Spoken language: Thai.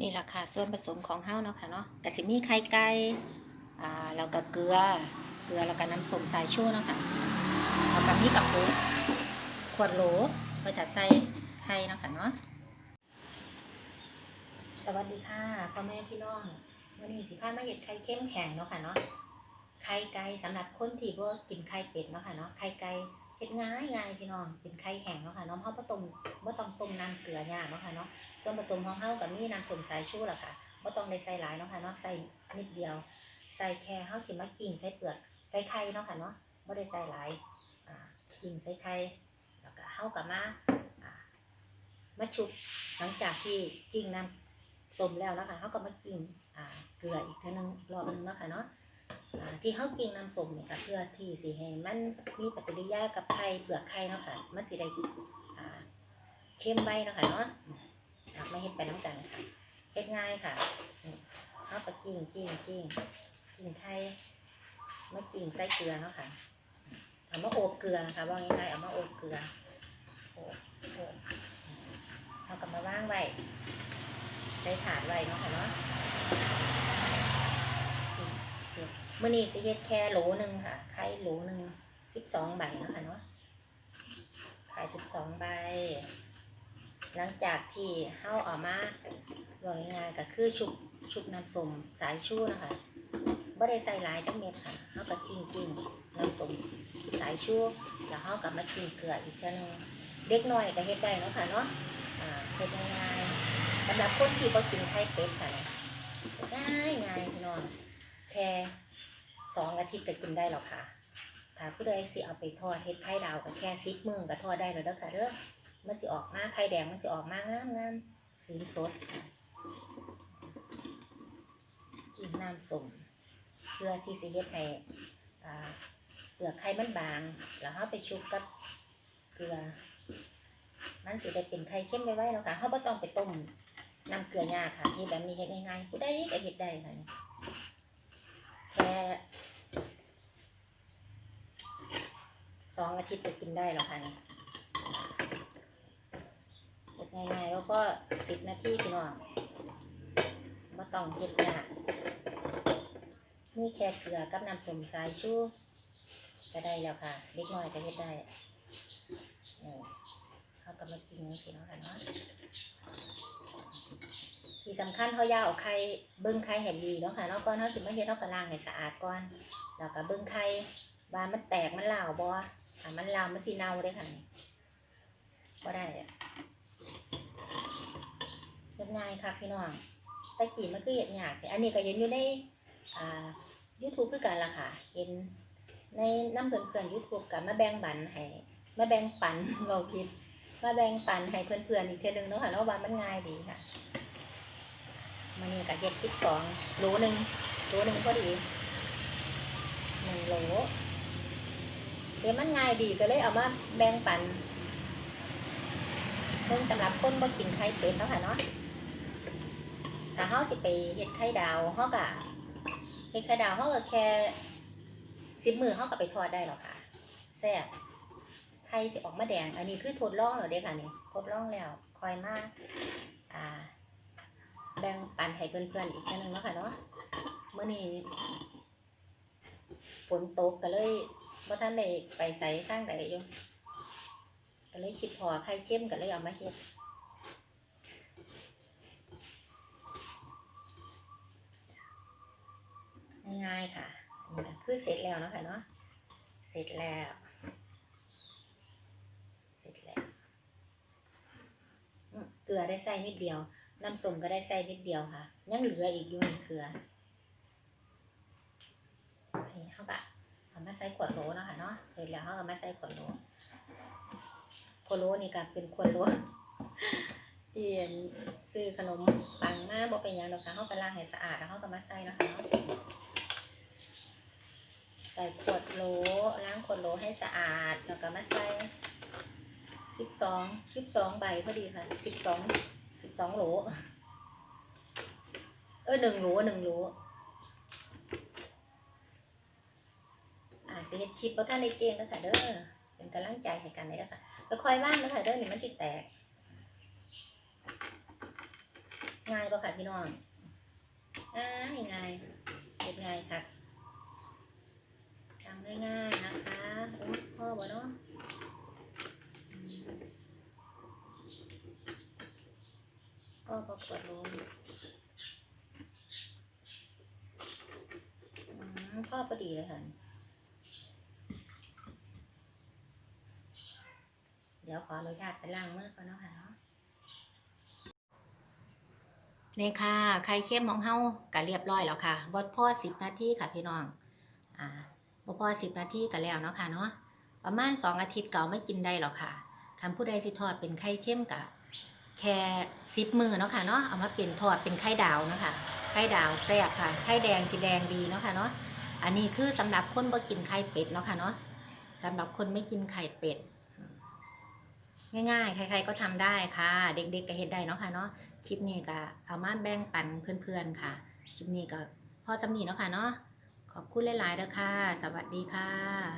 นี่แหละค่ะส่วนผสมของเฮาเนาะค่ะเนาะกะสิมีไข่ไก่อ่าแล้วก็เกลือเกลือแล้วก็น้ำส้มสายชูเนาะค่ะแล้วก็มีกับปุกขวดโหลเพื่อจะใส่ไข่เนาะค่ะเนาะสวัสดีค่ะพ่อแม่พี่น้องวันนี้สิพามาเห็ดไข่เข้มแข็งเนาะค่ะเนาะไข่ไก่สำหรับคนที่บ่กินไข่เป็ดเนาะค่ะเนาะไข่ไก่ เฮ็ดง่ายง่ายพี่น้องเป็นไข่แห้งเนาะค่ะเนาะเฮาบ่ต้มบ่ต้องต้มน้ำเกลือยากเนาะค่ะเนาะส่วนผสมของเฮากับมีน้ำส้มสายชูล่ะค่ะบ่ต้องได้ใส่หลายเนาะค่ะเนาะใส่นิดเดียว ใส่แค่เฮาสิมากิ่งใส่เปลือกใส่ไข่เนาะค่ะเนาะบ่ได้ใส่หลายอ่ากิ่งใส่ไข่แล้วก็เฮากับมาอ่ามาชุบหลังจากที่กิ่งน้ำส้มแล้วนะคะเฮาก็มากิ่งอ่าเกลืออีกเทื่อนึงรอบนึงเนาะค่ะเนาะ ที่เฮากิ่งน้ำส้มนี่ก็เพื่อที่สิให้มันมีปฏิกิริยากับไข่เปลือกไข่เนาะค่ะมันสิได้เข้มไว้เนาะค่ะเนาะไม่เฮ็ดไปน้ำกันค่ะเฮ็ดง่ายค่ะนี่เอาไปกิ้งกิ้งกิ้งกิ้งไข่ไม่กิ้งใส่เกลือเนาะค่ะเอามาโอบเกลือนะคะว่าง่ายๆเอามาโอบเกลือโอบโอบเอากลับมาว่างไว้ใส่ถาดไว้เนาะค่ะเนาะ มื่อนี้สิเฮ็ดแค่โหลหนึ่งค่ะไข่โหลหนึ่งสิบสองใบนะคะเนาะไข่สิบสองใบ หลังจากที่เฮาออกมาบอกง่ายๆก็คือชุบชุบน้ำส้มสายชูนะคะบ่ได้ใส่หลายจังเม็ดค่ะเฮาก็กิ้งกิ้งน้ำส้มสายชูแล้วเฮาก็มากิ้งเกลืออีกเทื่อนึงเด็กน้อยก็เฮ็ดได้เนาะค่ะเนาะอ่าเฮ็ดง่ายๆสำหรับคนที่บ่กินไข่เป็ดค่ะง่ายง่ายพี่น้องแค่ สองอาทิตย์ก็กินได้แล้วค่ะ ถ้าผู้ใดสิเอาไปทอดเฮ็ดไข่ดาวก็แค่10มื้อก็ทอดได้แล้วเด้อค่ะเด้อมันสิออกมาไข่แดงมันสิออกมางามงามสีสด กินน้ำสมเพื่อที่สิเฮ็ดให้เปลือกไข่มันบาง แล้วเราไปชุบกับเกลือ มันสิได้เป็นไข่เข้มไว้ๆแล้วค่ะเราบ่ต้องไปต้มน้ำเกลือยาค่ะที่แบบนี้เฮ็ดง่ายๆผู้ใดก็เฮ็ดได้ค่ะแค่ องอาทิตย์ก็กินได้แล้วค่ะนี่เฮ็ดง่ายๆแล้วก็สิบนาทีพี่น้องม่ต้องเฮ็ดยากนี่แค่เกลือกับน้ำส้มสายชูก็ได้แล้วค่ะเล็กน้อยก็เฮ็ดได้นี่เขาก็มากินจังซี่เนาะค่ะเนาะที่สำคัญเขาอยาเอาไข่เบิ้งไข่ให้ดีเนาะค่ะเนาะก่อนเขาสิมาเฮ็ดเขาก็ล้างให้สะอาดก่อนแล้วก็เบิ้งไข่ว่ามันแตกมันเหลาบ่ ถ้ามันลามันสิเน่าเด้อค่ะนี่บ่ได้อะเฮ็ดง่ายค่ะพี่น้องแตะกี้มันคือเฮ็ดยากแต่อันนี้ก็เห็นอยู่ในอ่า YouTube คือกันล่ะค่ะ เห็นในน้ำเพื่อนๆ YouTube ก็มาแบ่งบันให้มาแบ่งปันเราผิดมาแบ่งปันให้เพื่อนๆอีกเท่นึงเนาะค่ะเนาะว่ามันง่ายดีค่ะมันนี่ก็เฮ็ดคลิปสองโหลหนึ่งโหลหนึ่งพอดีหนึ่งโหล เดี๋ยมันง่ายดีก็เลยเอามาแบ่งปันเพิ่งสำหรับคนบ่กินไข่เป็ดเนาะค่ะเนาะถ้าเฮาสิไปเฮ็ดไข่ดาวเฮาก็เฮ็ดไข่ดาวเฮาก็แค่สิบมือเฮาก็ไปทอดได้แล้วค่ะแซ่บไข่สิออกมาแดง อันนี้คือทดลองแล้วเด้ค่ะนี่ทดลองแล้วคอยมาอ่า แบ่งปันให้เพื่อนๆอีกทีนึงเนาะค่ะเนาะเมื้อนี้ฝนตกก็เลย บ่ทันได้ไปไสทางใดอยู่ก็เลยคิดพอไข่เข้มก็เลยเอามาเฮ็ดง่ายๆค่ะนี่คือเสร็จแล้วเนาะค่ะเนาะเสร็จแล้ว เสร็จแล้วเกลือได้ใส่นิดเดียว น้ำส้มก็ได้ใส่นิดเดียวค่ะ ยังเหลืออีกอยู่นี่เกลือนี่เขาก็ เอามาใส่ขวดโหลเนาะค่ะเนาะเสร็จแล้วเขาก็มาใส่ขวดโหลโคโหลนี่ก็เป็นคนโหลที่ซื้อขนมปังมาบ่เป็นยังดอกค่ะเฮาก็ล้างให้สะอาดแล้วเฮาก็มาใส่เนาะคะเนาะใส่ขวดโหลล้างขวดโหลให้สะอาดแล้วก็มาใส่สิบสองสิบสองใบพอดีค่ะสิบสองสิบสองโหลเออหนึ่งโหลหนึ่งโหลอ่า สิเฮ็ดคลิปบ่ทันได้เก่งแล้วค่ะเด้อเป็นกำลังใจให้กันเลยนะคะไปคอยว่างนะคะเด้อนี่มันสิแตก ง่ายปะค่ะพี่น้องง่ายง่ายเฮ็ดง่ายค่ะทำง่ายๆนะคะโอ้พ่อบ่เนาะก็กดลงอืมพ่อพอดีเลยค่ะ ดี๋ยวขออนุญาตไปล้างมือก่อนเนาะค่ะเนาะนี่ค่ะ ไข่เค็มของเฮาก็เรียบร้อยแล้วค่ะบดพ่อสิบนาทีค่ะพี่น้อง อ่าบ่พอสิบนาทีก็แล้วเนาะค่ะเนาะ ประมาณสองอาทิตย์เก่าไม่กินได้หรอกค่ะคันผู้ใดสิทอดเป็นไข่เค็มกะแค่สิบมือเนาะค่ะเนาะ เอามาเป็นทอดเป็นไข่ดาวเนาะค่ะ ไข่ดาวแซ่บค่ะ ไข่แดงสีแดงดีเนาะค่ะเนาะ อันนี้คือสำหรับคนบ่กินไข่เป็ดเนาะค่ะเนาะสำหรับคนไม่กินไข่เป็ด ง่ายๆ ใครๆก็ทำได้ค่ะ เด็กๆก็เห็นได้เนาะค่ะเนาะ คลิปนี้ก็เอามาแบ่งปันเพื่อนๆค่ะ คลิปนี้ก็พอสำนีเนาะค่ะเนาะ ขอบคุณหลายๆเด้อค่ะ สวัสดีค่ะ